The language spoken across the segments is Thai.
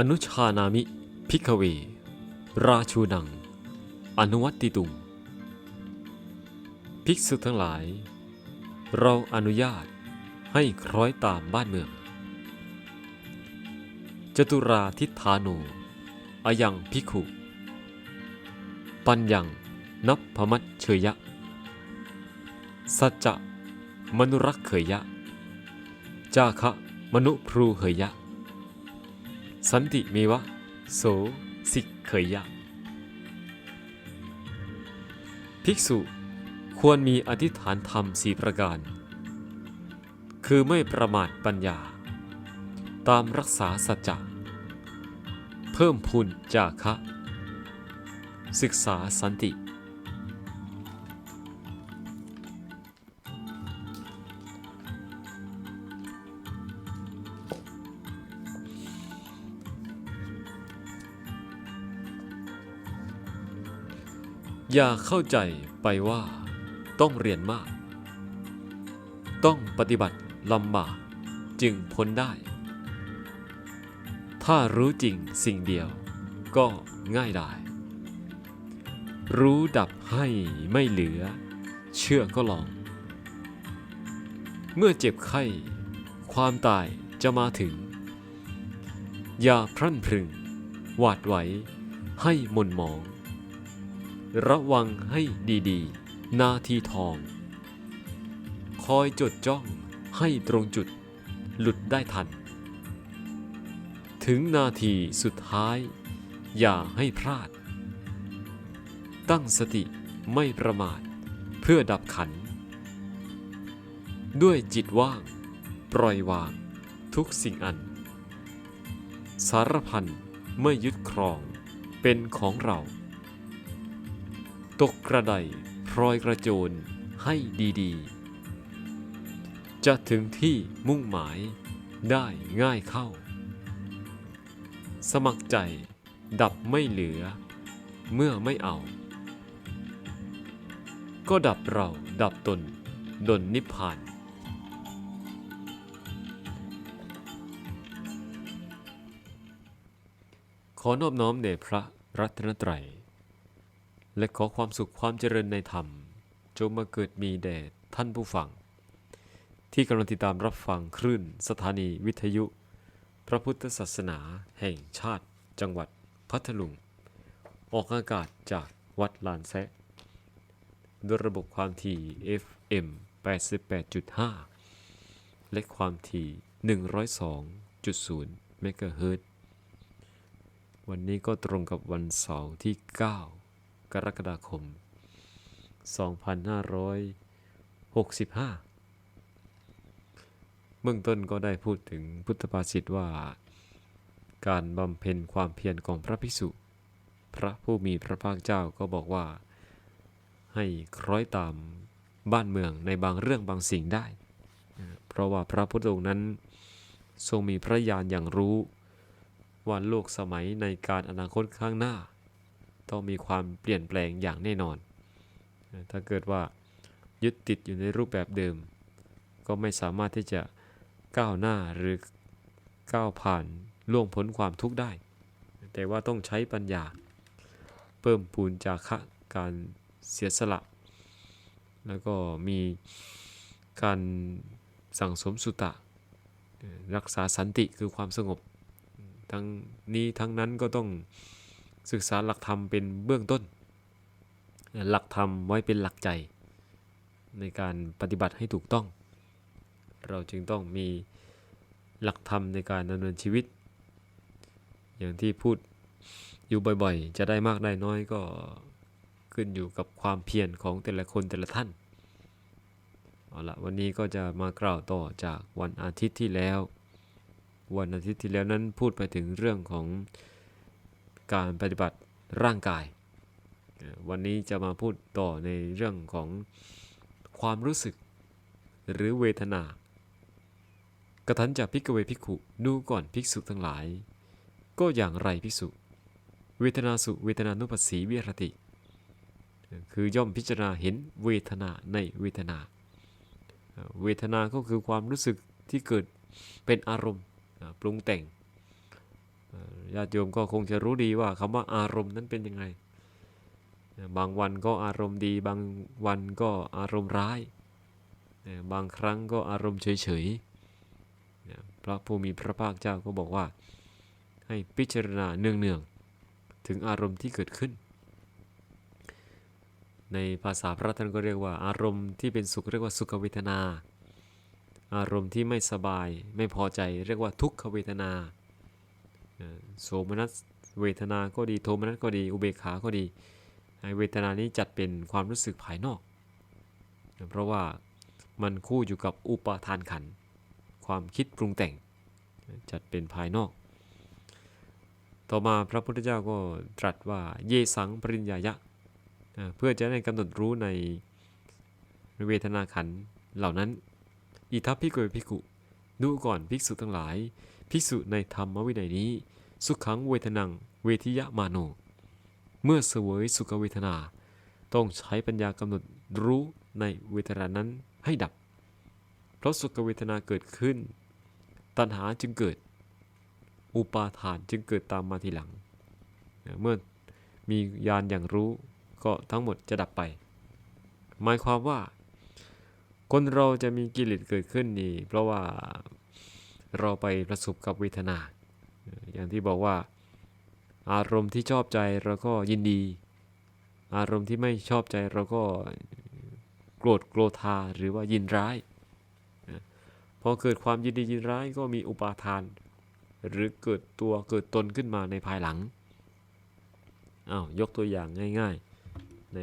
อนุชานามิ พิกเว ราชูนัง อนุวัตติตุง ภิกษุทั้งหลาย เราอนุญาตให้คล้อยตามบ้านเมือง จตุราทิฏฐาโนอายังพิกขุ ปัญญัง นับพมัตเชยยะสัจจะ มนุรักเขยยะจาคะ มนุพรูเหยยะ สันติเมวะ โสสิกเขยยะ ภิกษุควรมีอธิษฐานธรรมสี่ประการ คือไม่ประมาทปัญญา ตามรักษาสัจจะ เพิ่มพูนจาคะ ศึกษาสันติ อย่าเข้าใจไปว่า ต้องเรียนมาก ต้องปฏิบัติลำบากจึงพ้นได้ ถ้ารู้จริงสิ่งเดียวก็ง่ายได้ รู้ดับให้ไม่เหลือ เชื่อก็ลอง เมื่อเจ็บไข้ ความตายจะมาถึง อย่าพรั่นพรึง หวาดไหวให้หมนหมอง ระวังให้ดีๆ นาทีทอง คอยจดจ้องให้ตรงจุด หลุดได้ทัน ถึงนาทีสุดท้าย อย่าให้พลาด ตั้งสติไม่ประมาทเพื่อดับขัน ด้วยจิตว่าง ปล่อยวางทุกสิ่งอัน สารพันไม่ยึดครองเป็นของเรา ตกกระไดพลอยกระโจนให้ดีๆ จะถึงที่มุ่งหมายได้ง่ายเข้า สมัครใจดับไม่เหลือ เมื่อไม่เอา ก็ดับเราดับตน ดนนิพพานขอนอบน้อมแด่พระรัตนตรัย และขอความสุขความเจริญในธรรม จงมาเกิดมีแด่ท่านผู้ฟัง ที่กำลังติดตามรับฟังคลื่นสถานีวิทยุ พระพุทธศาสนาแห่งชาติ จังหวัดพัทลุง ออกอากาศจากวัดลานแซะด้วยระบบความถี่ FM 88.5 และความถี่ 102.0 เมกะเฮิรตซ์วันนี้ก็ตรงกับวันเสาร์ที่ 9 กรกฎาคม 2565 เบื้องต้นก็ได้พูดถึงพุทธภาษิตว่า การบำเพ็ญความเพียรของพระภิกษุ พระผู้มีพระภาคเจ้าก็บอกว่า ให้คล้อยตามบ้านเมืองในบางเรื่องบางสิ่งได้ เพราะว่าพระพุทธองค์นั้นทรงมีพระญาณอย่างรู้ว่าโลกสมัยในการอนาคตข้างหน้า ต้องมีความเปลี่ยนแปลงอย่างแน่นอน ถ้าเกิดว่ายึดติดอยู่ในรูปแบบเดิม ก็ไม่สามารถที่จะก้าวหน้าหรือก้าวผ่านล่วงพ้นความทุกข์ได้ แต่ว่าต้องใช้ปัญญา เพิ่มพูนจาคะการเสียสละ แล้วก็มีการสั่งสมสุตะ รักษาสันติคือความสงบ ทั้งนี้ทั้งนั้นก็ต้อง ศึกษาหลักธรรมเป็นเบื้องต้น หลักธรรมไว้เป็นหลักใจ ในการปฏิบัติให้ถูกต้อง เราจึงต้องมีหลักธรรมในการดำเนินชีวิต อย่างที่พูดอยู่บ่อยๆ จะได้มากได้น้อยก็ขึ้นอยู่กับความเพียรของแต่ละคนแต่ละท่านเอาละวันนี้ก็จะมากล่าวต่อจากวันอาทิตย์ที่แล้ว วันอาทิตย์ที่แล้วนั้นพูดไปถึงเรื่องของ การปฏิบัติร่างกาย วันนี้จะมาพูดต่อในเรื่องของความรู้สึก หรือเวทนากระทันจากพิกเวพิกขุดูก่อนภิกษุทั้งหลาย ก็อย่างไรภิกษุ เวทนาสุเวทนานุปัสสีวิรติ คือย่อมพิจารณาเห็นเวทนาในเวทนา เวทนาก็คือความรู้สึกที่เกิดเป็นอารมณ์ปรุงแต่ง ญาติโยมก็คงจะรู้ดีว่าคำว่าอารมณ์นั้นเป็นยังไง บางวันก็อารมณ์ดี บางวันก็อารมณ์ร้าย บางครั้งก็อารมณ์เฉยๆ พระผู้มีพระภาคเจ้าก็บอกว่าให้พิจารณาเนืองๆ ถึงอารมณ์ที่เกิดขึ้น ในภาษาพระท่านก็เรียกว่า อารมณ์ที่เป็นสุขเรียกว่าสุขเวทนา อารมณ์ที่ไม่สบายไม่พอใจเรียกว่าทุกขเวทนา โสมนัสเวทนาก็ดี โทมนัสก็ดี อุเบกขาก็ดี เวทนานี้จัดเป็นความรู้สึกภายนอก เพราะว่ามันคู่อยู่กับอุปาทานขัน ความคิดปรุงแต่ง จัดเป็นภายนอก ต่อมาพระพุทธเจ้าก็ตรัสว่าเยสังปริญญายะ เพื่อจะได้กำหนดรู้ในเวทนาขันเหล่านั้น อิทัพพิโกยพิกุดูก่อนภิกษุทั้งหลาย ภิกษุในธรรมวินัยนี้ สุขังเวทนัง เวทิยะมาโน เมื่อเสวยสุขเวทนา ต้องใช้ปัญญากำหนดรู้ในเวทนานั้นให้ดับ เพราะสุขเวทนาเกิดขึ้น ตัณหาจึงเกิด อุปาทานจึงเกิดตามมาทีหลัง เมื่อมีญาณอย่างรู้ก็ทั้งหมดจะดับไป หมายความว่า คนเราจะมีกิเลสเกิดขึ้นนี่ เพราะว่า เราไปประสบกับเวทนา อย่างที่บอกว่า อารมณ์ที่ชอบใจเราก็ยินดี อารมณ์ที่ไม่ชอบใจเราก็โกรธโกรธาหรือว่ายินร้ายพอเกิดความยินดียินร้ายก็มีอุปาทาน หรือเกิดตัวเกิดตนขึ้นมาในภายหลังอ้าวยกตัวอย่างง่าย ๆ ใน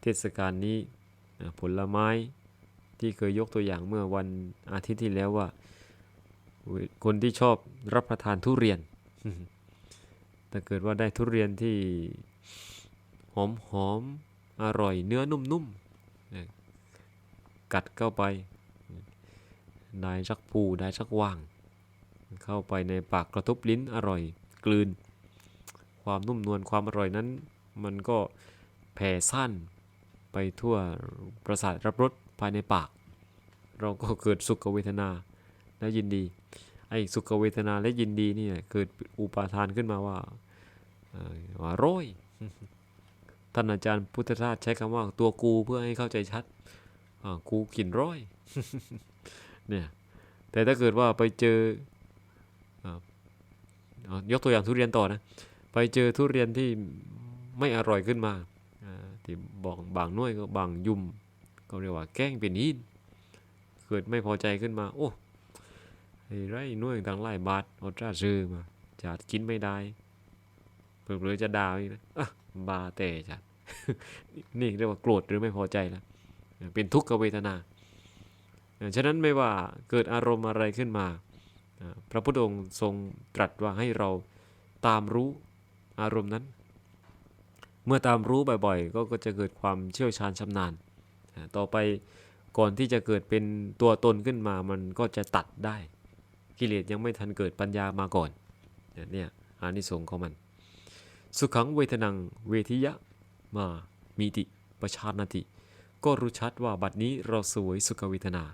เทศกาลนี้ผลไม้ที่เคยยกตัวอย่างเมื่อวันอาทิตย์ที่แล้วว่า คนที่ชอบรับประทานทุเรียน ถ้าเกิดว่าได้ทุเรียนที่หอมหอมอร่อยเนื้อนุ่มๆนะกัดเข้าไป ได้สักปูได้สักว่าง เข้าไปในปากกระทบลิ้นอร่อยกลืน ความนุ่มนวลความอร่อยนั้น มันก็แผ่ซ่านไปทั่วประสาทรับรสภายในปาก เราก็เกิดสุขเวทนาและยินดี ไอ้สุขเวทนาและยินดีนี่เกิดอุปาทานขึ้นมาว่าว่าร้อยท่านอาจารย์พุทธทาสใช้คำว่าตัวกูเพื่อให้เข้าใจชัดกูกินร้อยเนี่ยแต่ถ้าเกิดว่าไปเจออยกตัวอย่างทุเรียนต่อนะ ไปเจอทุเรียนที่ไม่อร่อยขึ้นมาที่บอกบางน่วยก็บางยุ่มก็เรียกว่าแกล้งเป็นหินเกิดไม่พอใจขึ้นมา โอ้ ไอ้ไรหน่วยต่างหลายบาทอาจ้าซื้อมาจัดกินไม่ได้เผื่อจะด่าอีกนะบาแต่จัดนี่เรียกว่าโกรธหรือไม่พอใจแล้วเป็นทุกขเวทนาฉะนั้นไม่ว่าเกิดอารมณ์อะไรขึ้นมา พระพุทธองค์ทรงตรัสว่าให้เราตามรู้อารมณ์นั้น เมื่อตามรู้บ่อยๆ ก็จะเกิดความเชี่ยวชาญชำนาญ ต่อไปก่อนที่จะเกิดเป็นตัวตนขึ้นมามันก็จะตัดได้ กิเลสยังไม่ทันเกิดปัญญามาก่อนเนี่ยอานิสงส์ของมัน สุขังเวทนังเวทิยะมามีติประชานาติ ก็รู้ชัดว่าบัดนี้เราสวยสุขเวทนา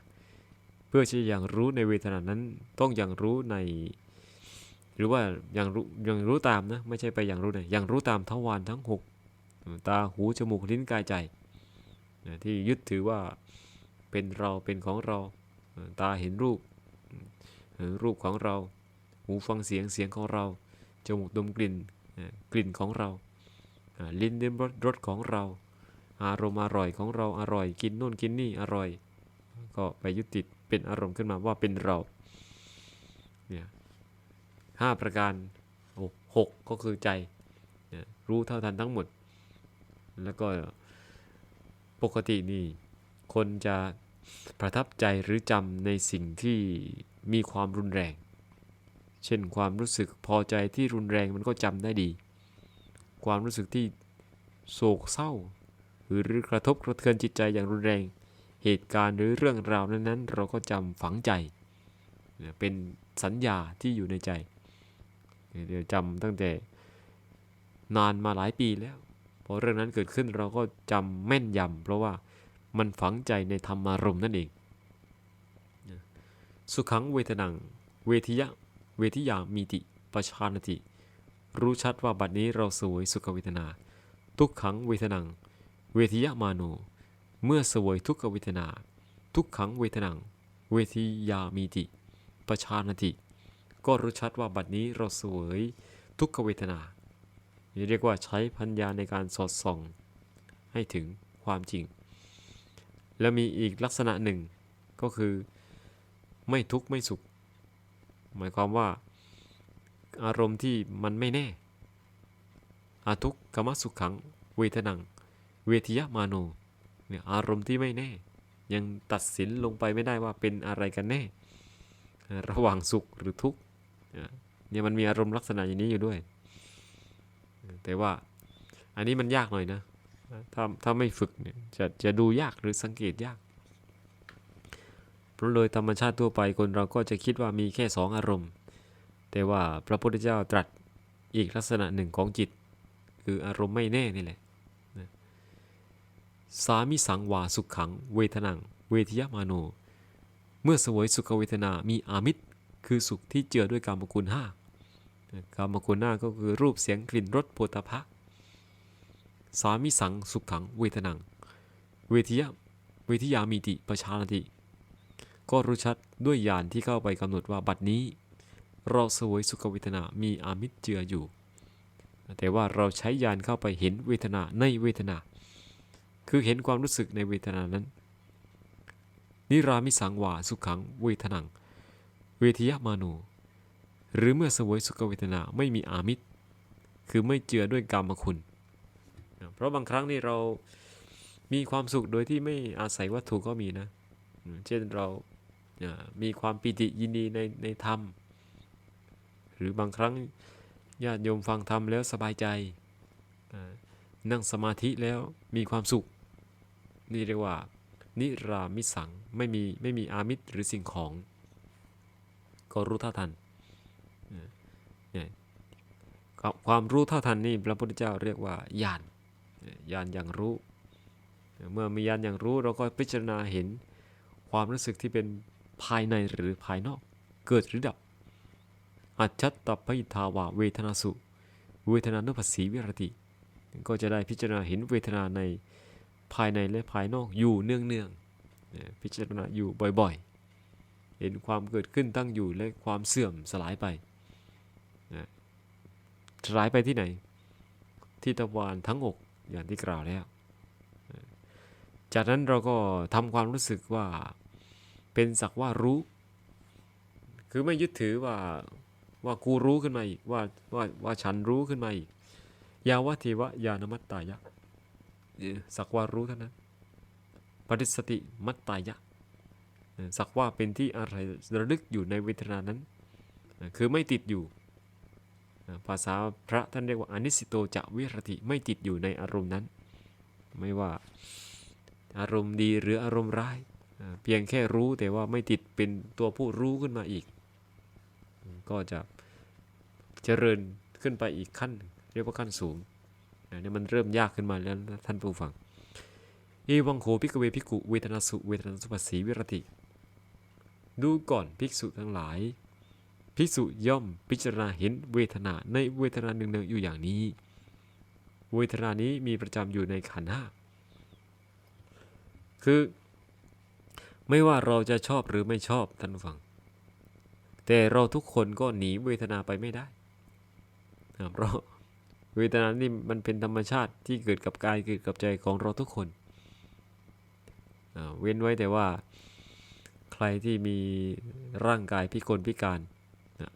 เพื่อจะอยังรู้ในเวทนานั้นต้องอยังรู้ใน หรือว่าอยังรู้อยังรู้ตามนะไม่ใช่ไปอยังรู้นะยังรู้ตามทวารทั้งหกตาหูจมูกลิ้นกายใจที่ยึดถือว่าเป็นเราเป็นของเราตาเห็นรูป รูปของเรา หูฟังเสียงเสียงของเรา จมูกดมกลิ่นกลิ่นของเรา ลิ้นลิ้มรสรสของเรา อารมณ์อร่อยของเราอร่อย กินโน่นกินนี่อร่อย ก็ไปยึดติดเป็นอารมณ์ขึ้นมาว่าเป็นเรา เนี่ยห้าประการโอ้หกก็คือใจเนี่ยรู้เท่าทันทั้งหมด แล้วก็ปกตินี่ คนจะประทับใจหรือจำในสิ่งที่ มีความรุนแรง เช่นความรู้สึกพอใจที่รุนแรงมันก็จำได้ดี ความรู้สึกที่โศกเศร้า หรือกระทบกระเทือนจิตใจอย่างรุนแรง เหตุการณ์หรือเรื่องราวนั้นๆ เราก็จำฝังใจ เป็นสัญญาที่อยู่ในใจเดี๋ยวจำตั้งแต่นานมาหลายปีแล้ว พอเรื่องนั้นเกิดขึ้นเราก็จำแม่นยำเพราะว่ามันฝังใจในธรรมารมณ์นั่นเอง สุขังเวทนัง เวทิยะ เวทิยามีติปชานติ รู้ชัดว่าบัดนี้เราสวยสุขเวทนา ทุกขังเวทนัง เวทิยะมาโน เมื่อสวยทุกขเวทนา ทุกขังเวทนัง เวทิยามีติปชานติ ก็รู้ชัดว่าบัดนี้เราสวยทุกขเวทนานี่เรียกว่าใช้พัญญาในการสอดส่อง ให้ถึงความจริง แล้วมีอีกลักษณะหนึ่งก็คือ ไม่ทุกข์ไม่สุข หมายความว่า อารมณ์ที่มันไม่แน่อาทุกขมสุขขัง เวทนัง เวทิยมาโนเนี่ยอารมณ์ที่ไม่แน่ ยังตัดสินลงไปไม่ได้ว่าเป็นอะไรกันแน่ ระหว่างสุขหรือทุกข์เนี่ยมันมีอารมณ์ลักษณะอย่างนี้อยู่ด้วย แต่ว่าอันนี้มันยากหน่อยนะ ถ้าถ้าไม่ฝึกเนี่ยจะจะดูยากหรือสังเกตยาก เพราะโดยธรรมชาติทั่วไปคนเราก็จะคิดว่ามีแค่สองอารมณ์ แต่ว่าพระพุทธเจ้าตรัสอีกลักษณะหนึ่งของจิต คืออารมณ์ไม่แน่นี่แหละสามิสังวาสุขขัง เวทนัง เวทยมาโน เมื่อสวยสุขเวทนา มีอามิตร คือสุขที่เจือด้วยกามคุณห้ากามคุณห้าก็คือรูปเสียงกลิ่นรสโผฏฐะสามิสังสุขขัง เวทนัง เวทิยเวทิยามีติประชานติ ก็รู้ชัดด้วยญาณที่เข้าไปกำหนดว่าบัดนี้ เราเสวยสุขเวทนา มีอามิตรเจืออยู่ แต่ว่าเราใช้ญาณเข้าไปเห็นเวทนาในเวทนา คือเห็นความรู้สึกในเวทนานั้น นิรามิสังวาสุขังเวทนัง เวทิยมานูหรือเมื่อเสวยสุขเวทนาไม่มีอามิตร คือไม่เจือด้วยกรรมคุณ เพราะบางครั้งนี่เรามีความสุขโดยที่ไม่อาศัยวัตถุก็มีนะ เช่นเรา มีความปิติยินดีในในธรรม หรือบางครั้งญาติโยมฟังธรรมแล้วสบายใจ นั่งสมาธิแล้วมีความสุข นี่เรียกว่า นิรามิสังไม่มีไม่มีอามิตรหรือสิ่งของ ก็รู้เท่าทันความรู้เท่าทันนี่พระพุทธเจ้าเรียกว่าญาณญาณอย่างรู้ เมื่อมีญาณอย่างรู้เราก็พิจารณาเห็นความรู้สึกที่เป็น ภายในหรือภายนอก เกิดหรือดับ อัจฉตปิทาวาเวทนาสุ เวทนานุปัสสีวิรติ ก็จะได้พิจารณาเห็นเวทนาในภายในและภายนอกอยู่เนืองๆ พิจารณาอยู่บ่อยๆ เห็นความเกิดขึ้นตั้งอยู่และความเสื่อมสลายไป สลายไปที่ไหน ที่ตะวันทั้งอกอย่างที่กล่าวแล้ว จากนั้นเราก็ทำความรู้สึกว่า เป็นสักว่ารู้ คือไม่ยึดถือว่าว่ากูรู้ขึ้นมาอีกว่าว่าว่าฉันรู้ขึ้นมาอีกยาวะเทวะยานมัตตายะสักว่ารู้เท่านั้นปฏิสติมัตตายะสักว่าเป็นที่อะไรระลึกอยู่ในเวทนานั้น คือไม่ติดอยู่ ภาษาพระท่านเรียกว่าอนิสิโตจะวิรติไม่ติดอยู่ในอารมณ์นั้น ไม่ว่าอารมณ์ดีหรืออารมณ์ร้าย เพียงแค่รู้แต่ว่าไม่ติดเป็นตัวผู้รู้ขึ้นมาอีก ก็จะเจริญขึ้นไปอีกขั้น เรียกว่าขั้นสูงนี่มันเริ่มยากขึ้นมาแล้วท่านผู้ฟังเอวังโขพิกเวพิกุเวทนาสุเวทนาสุปัสสีวิรติ ดูก่อนภิกษุทั้งหลาย ภิกษุย่อมพิจารณาเห็นเวทนาในเวทนาหนึ่งๆอยู่อย่างนี้ เวทนานี้มีประจำอยู่ในขันธ์ห้าคือ ไม่ว่าเราจะชอบหรือไม่ชอบท่านฟัง แต่เราทุกคนก็หนีเวทนาไปไม่ได้เพราะเวทนานี่มันเป็นธรรมชาติที่เกิดกับกายเกิดกับใจของเราทุกคน เว้นไว้แต่ว่าใครที่มีร่างกายพิกลพิการ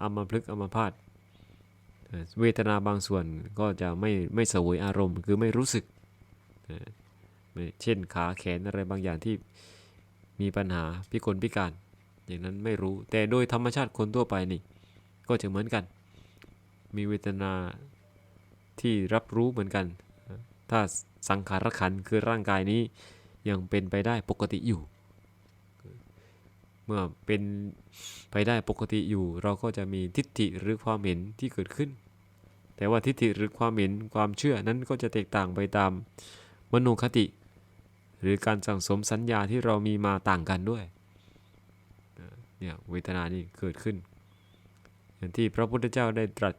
อัมพฤกษ์อัมพาตเวทนาบางส่วนก็จะไม่ไม่สวยอารมณ์ คือไม่รู้สึก เช่นขาแขนอะไรบางอย่างที่ มีปัญหาพิกลพิการ อย่างนั้นไม่รู้ แต่โดยธรรมชาติคนทั่วไปนี่ ก็จะเหมือนกัน มีเวทนาที่รับรู้เหมือนกัน ถ้าสังขารขันคือร่างกายนี้ยังเป็นไปได้ปกติอยู่ เมื่อเป็นไปได้ปกติอยู่ เราก็จะมีทิฏฐิหรือความเห็นที่เกิดขึ้น แต่ว่าทิฏฐิหรือความเห็นความเชื่อนั้นก็จะแตกต่างไปตามมโนคติ หรือการสั่งสมสัญญาที่เรามีมาต่างกันด้วยเนี่ยเวทนานี่เกิดขึ้น อย่างที่พระพุทธเจ้าได้ตรัส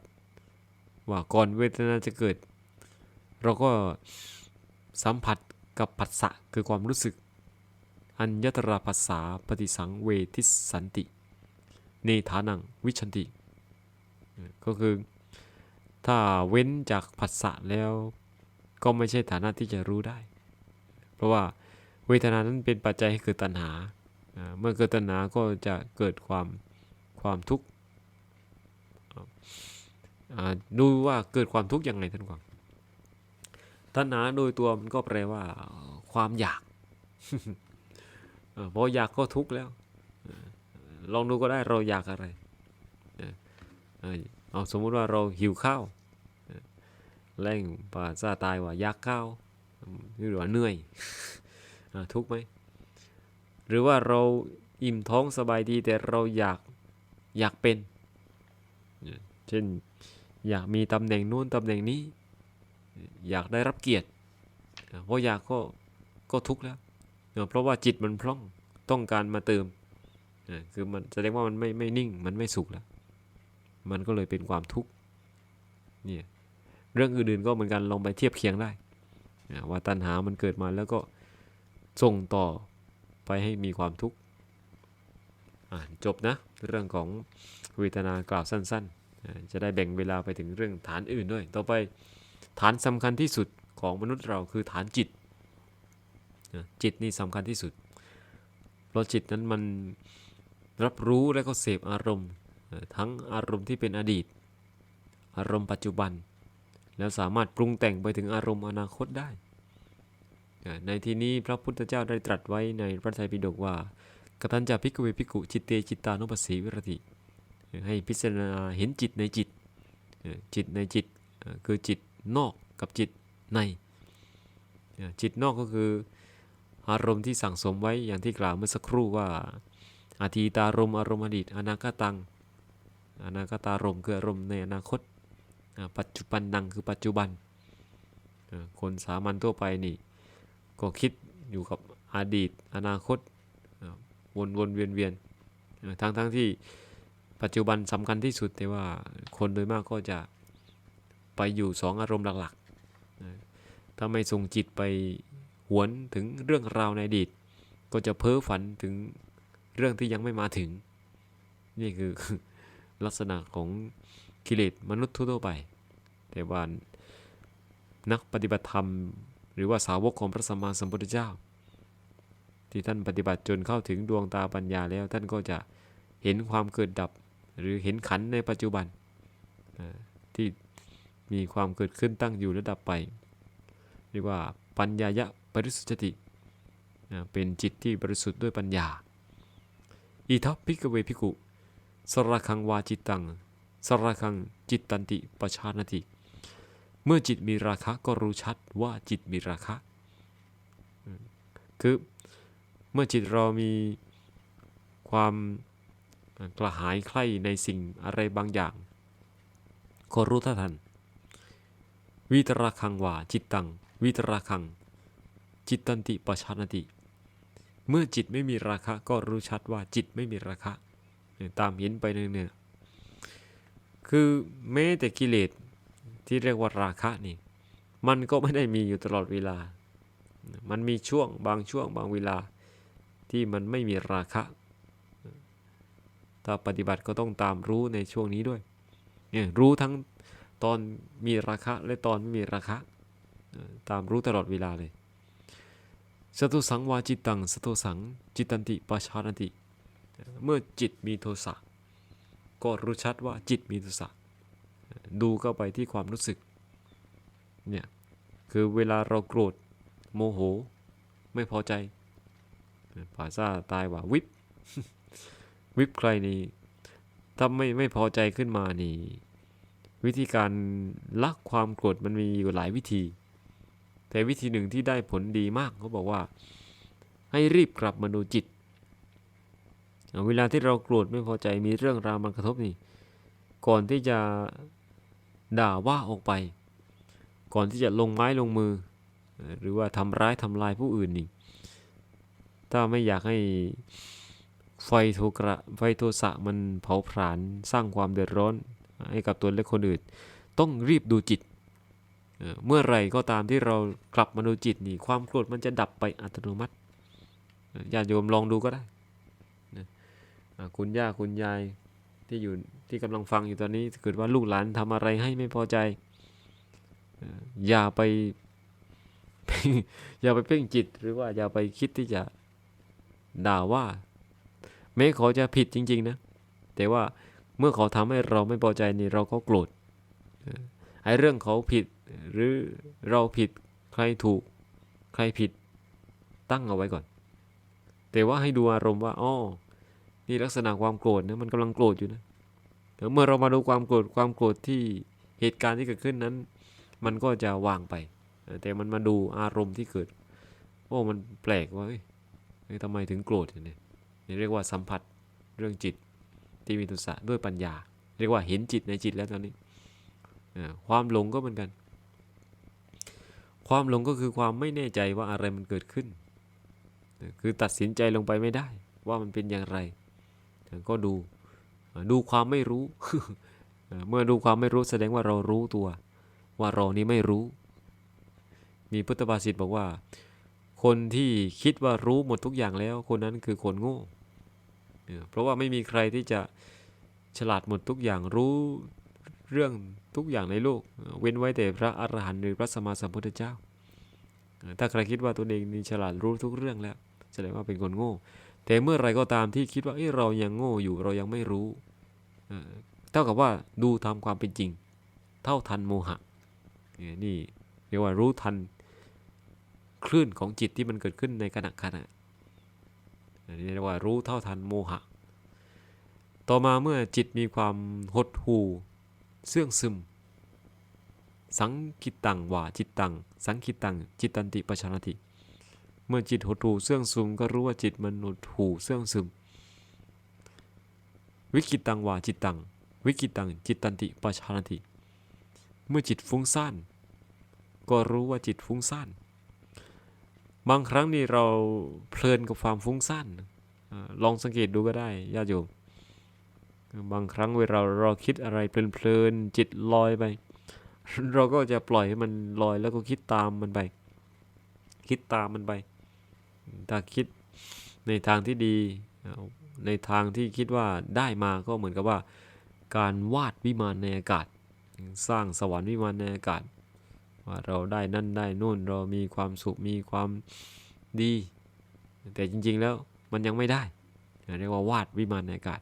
ว่าก่อนเวทนาจะเกิด เราก็สัมผัสกับผัสสะคือความรู้สึก อัญญตราภาษาปฏิสังเวทิสันติเนฐานังวิชันติ ก็คือถ้าเว้นจากผัสสะแล้วก็ไม่ใช่ฐานะที่จะรู้ได้ เพราะว่าเวทนานั้นเป็นปัจจัยให้เกิดตัณหา เมื่อเกิดตัณหาก็จะเกิดความความทุกข์ดูว่าเกิดความทุกข์ยังไงท่านกวางตัณหาโดยตัวมันก็แปลว่าความอยากพออยากก็ทุกข์แล้ว ลองดูก็ได้เราอยากอะไร เอาสมมุติว่าเราหิวข้าวแรงป่าซาตายว่าอยากข้าว หรือว่าเหนื่อยทุกไหมหรือว่าเราอิ่มท้องสบายดีแต่เราอยากอยากเป็น เช่นอยากมีตำแหน่งนู้นตำแหน่งนี้ อยากได้รับเกียรติเพราะอยากก็ก็ทุกข์แล้ว เพราะว่าจิตมันพร่องต้องการมาเติมคือมันแสดงว่ามันไม่ไม่นิ่งมันไม่สุขแล้ว มันก็เลยเป็นความทุกข์เนี่ยเรื่องอื่นๆก็เหมือนกันลองไปเทียบเคียงได้ ว่าตัณหามันเกิดมาแล้วก็ส่งต่อไปให้มีความทุกข์จบนะเรื่องของเวทนากล่าวสั้นๆ จะได้แบ่งเวลาไปถึงเรื่องฐานอื่นด้วย ต่อไปฐานสำคัญที่สุดของมนุษย์เราคือฐานจิต จิตนี่สำคัญที่สุด เพราะจิตนั้นมันรับรู้และก็เสพอารมณ์ ทั้งอารมณ์ที่เป็นอดีต อารมณ์ปัจจุบัน แล้วสามารถปรุงแต่งไปถึงอารมณ์อนาคตได้ ในที่นี้พระพุทธเจ้าได้ตรัสไว้ในพระไตรปิฎกว่ากตัญจาภิกเวภิกุจิตเตจิตตานุปัสสีวิรติ ให้พิจารณาเห็นจิตในจิต จิตในจิตคือจิตนอกกับจิตใน จิตนอกก็คืออารมณ์ที่สั่งสมไว้อย่างที่กล่าวเมื่อสักครู่ว่าอาทีตารมอารมณ์อดีตอนาคตังอนาคตารมคืออารมณ์ในอนาคต ปัจจุบันนังคือปัจจุบัน คนสามัญทั่วไปนี่ ก็คิดอยู่กับอดีต อนาคตวนวนเวียนเวียนทั้งทั้งที่ปัจจุบันสำคัญที่สุดแต่ว่าคนโดยมากก็จะไปอยู่สองอารมณ์หลักๆ ถ้าไม่ส่งจิตไปหวนถึงเรื่องราวในอดีต ก็จะเพ้อฝันถึงเรื่องที่ยังไม่มาถึง นี่คือลักษณะของ กิเลสมนุษย์ทั่วไป แต่ว่านักปฏิบัติธรรม หรือว่าสาวกของพระสัมมาสัมพุทธเจ้า ที่ท่านปฏิบัติจนเข้าถึงดวงตาปัญญาแล้วท่านก็จะเห็นความเกิดดับ หรือเห็นขันในปัจจุบันที่มีความเกิดขึ้นตั้งอยู่และดับไป เรียกว่าปัญญายะบริสุทธิเป็นจิตที่บริสุทธิ์ด้วยปัญญา อิทัพพิกเวพิกุสระคังวาจิตตัง สระคังจิตตันติปชานติ เมื่อจิตมีราคะก็รู้ชัดว่าจิตมีราคะ คือเมื่อจิตเรามีความกระหายใคร่ในสิ่งอะไรบางอย่างก็รู้ท่าทัน วิตราคังว่าจิตตัง วิตราคัง จิตตันติปชานติ เมื่อจิตไม่มีราคะก็รู้ชัดว่าจิตไม่มีราคะ ตามเห็นไปเนื่อยๆ คือแม้แต่กิเลสที่เรียกว่าราคะนี่ มันก็ไม่ได้มีอยู่ตลอดเวลา มันมีช่วงบางช่วงบางเวลาที่มันไม่มีราคะ ถ้าปฏิบัติก็ต้องตามรู้ในช่วงนี้ด้วย เนี่ยรู้ทั้งตอนมีราคะและตอนไม่มีราคะ ตามรู้ตลอดเวลาเลยสตุสังวาจิตตังสตุสังจิตันติปชานติ เมื่อจิตมีโทสะ ก็รู้ชัดว่าจิตมีโทสะดูเข้าไปที่ความรู้สึกเนี่ยคือเวลาเราโกรธโมโห ไม่พอใจภาษาตายว่าวิบวิบใครนี่ถ้าไม่ไม่พอใจขึ้นมานี่ วิธีการลักความโกรธมันมีอยู่หลายวิธี แต่วิธีหนึ่งที่ได้ผลดีมากเขาบอกว่า ให้รีบกลับมาดูจิต เวลาที่เราโกรธไม่พอใจมีเรื่องราวมันกระทบนี่ ก่อนที่จะด่าว่าออกไป ก่อนที่จะลงไม้ลงมือ หรือว่าทำร้ายทำลายผู้อื่นนี่ ถ้าไม่อยากให้ไฟโทกระไฟโทสะมันเผาผลาญสร้างความเดือดร้อนให้กับตัวและคนอื่น ต้องรีบดูจิต เมื่อไรก็ตามที่เรากลับมาดูจิตนี่ ความโกรธมันจะดับไปอัตโนมัติอ่อญาติโยมลองดูก็ได้ คุณย่าคุณยายที่อยู่ที่กำลังฟังอยู่ตอนนี้เกิดว่าลูกหลานทำอะไรให้ไม่พอใจ อย่าไปอย่าไปเพ่งจิตหรือว่าอย่าไปคิดที่จะด่าว่าแม้เขาจะผิดจริง ๆ นะ แต่ว่าเมื่อเขาทำให้เราไม่พอใจนี่เราก็โกรธไอ้เรื่องเขาผิดหรือเราผิดใครถูก ใครผิดตั้งเอาไว้ก่อน แต่ว่าให้ดูอารมณ์ว่าอ๋อ นี่ลักษณะความโกรธนะมันกำลังโกรธอยู่นะแต่เมื่อเรามาดูความโกรธความโกรธที่เหตุการณ์ที่เกิดขึ้นนั้น มันก็จะวางไป แต่มันมาดูอารมณ์ที่เกิดโอ้มันแปลกว่าเฮ้ยทำไมถึงโกรธเนี่ยนี่เรียกว่าสัมผัสเรื่องจิตที่มีตุสะด้วยปัญญา เรียกว่าเห็นจิตในจิตแล้วตอนนี้ความหลงก็เหมือนกัน ความหลงก็คือความไม่แน่ใจว่าอะไรมันเกิดขึ้น คือตัดสินใจลงไปไม่ได้ว่ามันเป็นอย่างไร ก็ดูดูความไม่รู้ เมื่อดูความไม่รู้แสดงว่าเรารู้ตัว ว่าเรานี้ไม่รู้ มีพุทธภาษิตบอกว่า คนที่คิดว่ารู้หมดทุกอย่างแล้ว คนนั้นคือคนโง่เพราะว่าไม่มีใครที่จะฉลาดหมดทุกอย่างรู้เรื่องทุกอย่างในโลก เว้นไว้แต่พระอรหันต์หรือพระสมมาสัมพุทธเจ้า ถ้าใครคิดว่าตัวเองนี่ฉลาดรู้ทุกเรื่องแล้ว แสดงว่าเป็นคนโง่ แต่เมื่อไรก็ตามที่คิดว่าเอ้เรายังโง่อยู่เรายังไม่รู้เท่ากับว่าดูตามความเป็นจริง เท่าทันโมหะนี่เรียกว่ารู้ทันคลื่นของจิตที่มันเกิดขึ้นในขณะขณะอันนี้เรียกว่ารู้เท่าทันโมหะ ต่อมาเมื่อจิตมีความหดหู่เสื่องซึม สังคิตตังว่าจิตตัง สังคิตัง จิตตันติปชานติ เมื่อจิตหดหู่เสื่องซึมก็รู้ว่าจิตมันหดหู่เสื่องซึม วิกิตังวาจิตตัง วิกิตังจิตตันติปชานติ เมื่อจิตฟุ้งซ่านก็รู้ว่าจิตฟุ้งซ่าน บางครั้งนี่เราเพลินกับความฟุ้งซ่านลองสังเกตดูก็ได้ญาติโยมบางครั้งเวลาเราคิดอะไรเพลินๆจิตลอยไป เราก็จะปล่อยให้มันลอยแล้วก็คิดตามมันไป คิดตามมันไป ถ้าคิดในทางที่ดี ในทางที่คิดว่าได้มาก็เหมือนกับว่า การวาดวิมานในอากาศ สร้างสวรรค์วิมานในอากาศ ว่าเราได้นั่นได้นู่นเรามีความสุขมีความดี แต่จริงๆแล้วมันยังไม่ได้เรียกว่าวาดวิมานในอากาศ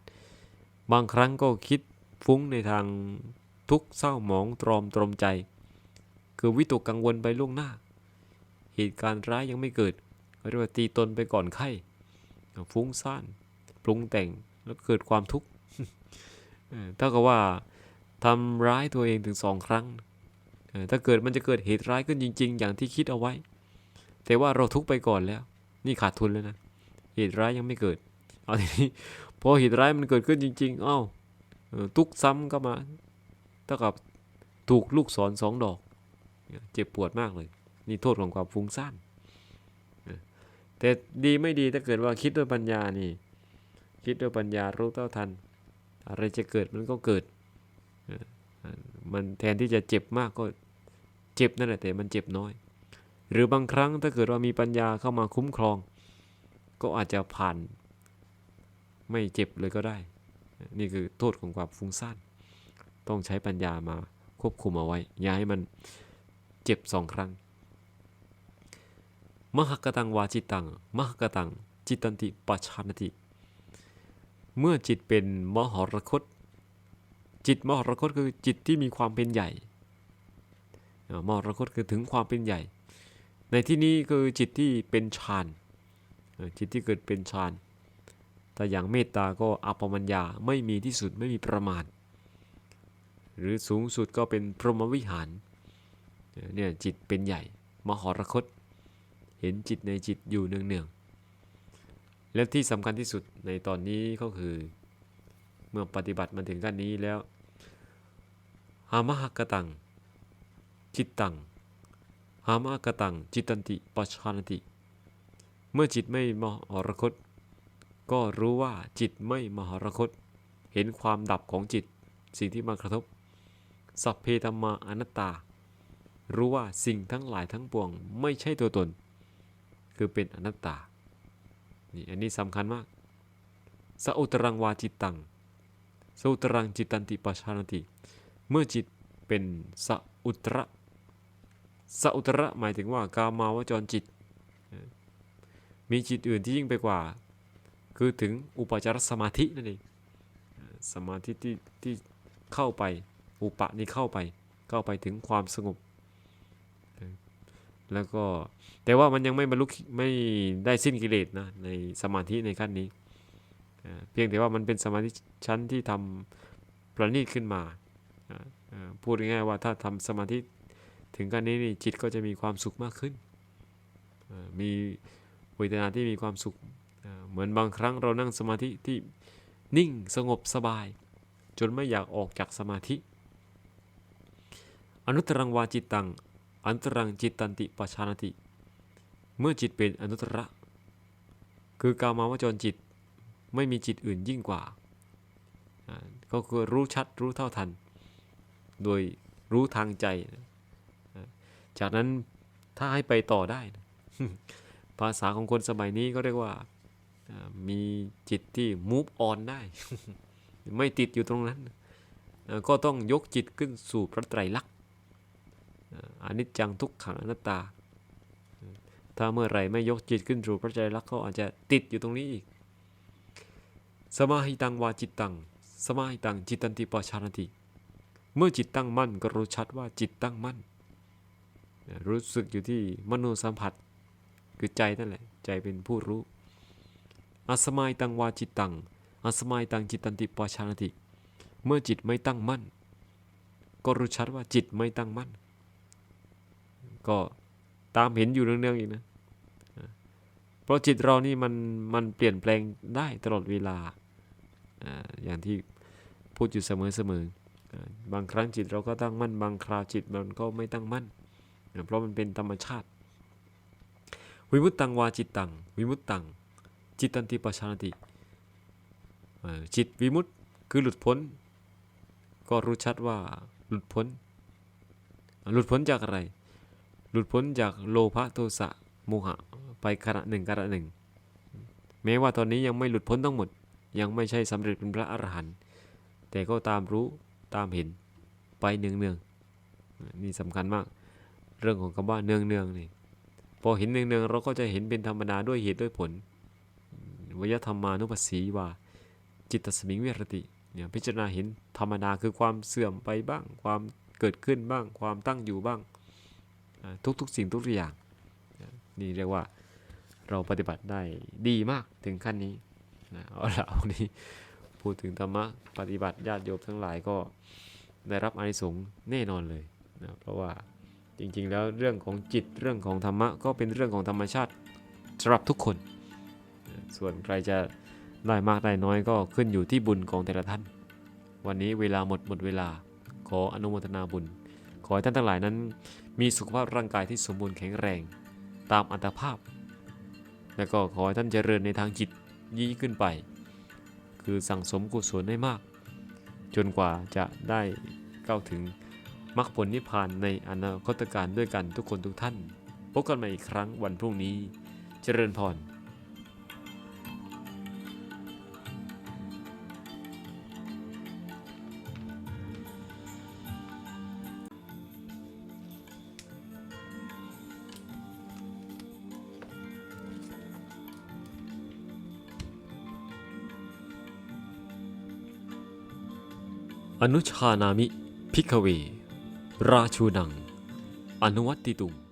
บางครั้งก็คิดฟุ้งในทางทุกเศร้าหมองตรอมตรมใจ คือวิตกกังวลไปล่วงหน้า เหตุการณ์ร้ายยังไม่เกิด เรียกว่าตีตนไปก่อนไข้ฟุ้งซ่านปรุงแต่งแล้วเกิดความทุกข์เท่ากับว่าทำร้ายตัวเองถึงสองครั้ง ถ้าเกิดมันจะเกิดเหตุร้ายขึ้นจริง ๆ อย่างที่คิดเอาไว้ แต่ว่าเราทุกข์ไปก่อนแล้ว นี่ขาดทุนแล้วนะ เหตุร้ายยังไม่เกิด เอาทีนี้พอเหตุร้ายมันเกิดขึ้นจริง ๆ เอ้าทุกซ้ำก็มา เท่ากับถูกลูกศรสองดอก เจ็บปวดมากเลย นี่โทษของความฟุ้งซ่าน แต่ดีไม่ดีถ้าเกิดว่าคิดด้วยปัญญานี่ คิดด้วยปัญญารู้เท่าทัน อะไรจะเกิดมันก็เกิด มันแทนที่จะเจ็บมากก็เจ็บนั่นแหละแต่มันเจ็บน้อย หรือบางครั้งถ้าเกิดว่ามีปัญญาเข้ามาคุ้มครอง ก็อาจจะผ่าน ไม่เจ็บเลยก็ได้ นี่คือโทษของความฟุ้งซ่านต้องใช้ปัญญามาควบคุมเอาไว้ อย่าให้มันเจ็บสองครั้ง มหกตังวาจิตังมหกตัง จิตตันติปัจฉานติ เมื่อจิตเป็นมหรคต จิตมหรคตคือจิตที่มีความเป็นใหญ่มหรคตคือถึงความเป็นใหญ่ ในที่นี้คือจิตที่เป็นฌานจิตที่เกิดเป็นฌานแต่อย่างเมตตาก็อัปมัญญาไม่มีที่สุดไม่มีประมาณหรือสูงสุดก็เป็นพรหมวิหารเอ่อเนี่ยจิตเป็นใหญ่ มหรคต เห็นจิตในจิตอยู่เนืองๆ และที่สำคัญที่สุดในตอนนี้ก็คือ เมื่อปฏิบัติมาถึงขั้นนี้แล้วหามหกตัง จิตตังหามหกตัง จิตตันติปัจฉานติ เมื่อจิตไม่มหรคต ก็รู้ว่าจิตไม่มหรคต เห็นความดับของจิต สิ่งที่มากระทบ สัพเพธรรมาอนัตตา รู้ว่าสิ่งทั้งหลายทั้งปวงไม่ใช่ตัวตน คือเป็นอนัตตา นี่อันนี้สำคัญมากสอุตรังวาจิตตังสอุตรังจิตตันติปัชานติ เมื่อจิตเป็นสอุตระสอุตระหมายถึงว่ากามาวจรจิต มีจิตอื่นที่ยิ่งไปกว่า คือถึงอุปจารสมาธินั่นเอง สมาธิที่ที่เข้าไป อุปะนี่เข้าไป เข้าไปถึงความสงบ แล้วก็แต่ว่ามันยังไม่บรรลุไม่ได้สิ้นกิเลสนะในสมาธิในขั้นนี้ เพียงแต่ว่ามันเป็นสมาธิชั้นที่ทำประณีตขึ้นมาพูดง่ายๆว่าถ้าทำสมาธิถึงขั้นนี้นี่จิตก็จะมีความสุขมากขึ้น มีเวทนาที่มีความสุข เหมือนบางครั้งเรานั่งสมาธิที่นิ่งสงบสบาย จนไม่อยากออกจากสมาธิ อนุตรังวาจิตตัง อันตรังจิตตันติปชานติ เมื่อจิตเป็นอนุตตระ คือกามาวจรจิตไม่มีจิตอื่นยิ่งกว่า ก็คือรู้ชัดรู้เท่าทัน โดยรู้ทางใจ จากนั้นถ้าให้ไปต่อได้ ภาษาของคนสมัยนี้ก็เรียกว่ามีจิตที่ move on ได้ ไม่ติดอยู่ตรงนั้น ก็ต้องยกจิตขึ้นสู่พระไตรลักษณ์ อนิจจังทุกขังอนัตตา ถ้าเมื่อไรไม่ยกจิตขึ้นสู่พระใจรักเขาอาจจะติดอยู่ตรงนี้อีก สมาหิตังวาจิตตัง สมาหิตังจิตตันติปชานติ เมื่อจิตตั้งมั่นก็รู้ชัดว่าจิตตั้งมั่น รู้สึกอยู่ที่มโนสัมผัส คือใจนั่นแหละ ใจเป็นผู้รู้อสมายตังวาจิตตังอสมายตังจิตตันติปชานติ เมื่อจิตไม่ตั้งมั่น ก็รู้ชัดว่าจิตไม่ตั้งมั่น ก็ตามเห็นอยู่เนื่องๆอีกนะ เพราะจิตเรานี่มันมันเปลี่ยนแปลงได้ตลอดเวลา อย่างที่พูดอยู่เสมอๆอบางครั้งจิตเราก็ตั้งมั่น บางคราวจิตมันก็ไม่ตั้งมั่น เพราะมันเป็นธรรมชาติ วิมุตตังวาจิตตัง วิมุตตัง จิตตันติปชานติจิตวิมุตต์คือหลุดพ้น ก็รู้ชัดว่าหลุดพ้น หลุดพ้นจากอะไร หลุดพ้นจากโลภะโทสะโมหะไปขณะหนึ่งขณะหนึ่ง แม้ว่าตอนนี้ยังไม่หลุดพ้นทั้งหมด ยังไม่ใช่สำเร็จเป็นพระอรหันต์แต่ก็ตามรู้ตามเห็นไปเนืองเนืองนี่สำคัญมาก เรื่องของคำว่าเนืองเนืองนี่พอเห็นเนืองเนืองเราก็จะเห็นเป็นธรรมดาด้วยเหตุด้วยผลวยธรรมานุปัสสีว่า จิตตสมิงเวรติเนี่ยพิจารณาเห็นธรรมดาคือความเสื่อมไปบ้าง ความเกิดขึ้นบ้าง ความตั้งอยู่บ้าง ทุกๆ สิ่งทุกอย่างนี่เรียกว่าเราปฏิบัติได้ดีมากถึงขั้นนี้นะเอาละวันนี้พูดถึงธรรมะปฏิบัติญาติโยมทั้งหลายก็ได้รับอานิสงส์แน่นอนเลยนะเพราะว่าจริงๆ แล้วเรื่องของจิตเรื่องของธรรมะก็เป็นเรื่องของธรรมชาติสำหรับทุกคน ส่วนใครจะได้มากได้น้อยก็ขึ้นอยู่ที่บุญของแต่ละท่าน วันนี้เวลาหมดหมดเวลาขออนุโมทนาบุญ ขอให้ท่านทั้งหลายนั้น มีสุขภาพร่างกายที่สมบูรณ์แข็งแรง ตามอัตภาพ และก็ขอให้ท่านเจริญในทางจิตยิ่งขึ้นไป คือสั่งสมกุศลให้มาก จนกว่าจะได้เข้าวถึงมรรคผลนิพพานในอนาคตการด้วยกันทุกคนทุกท่าน พบกันใหม่อีกครั้งวันพรุ่งนี้ เจริญพร อนุชานามิ พิกเว ราชูนัง อนุวัตติตุง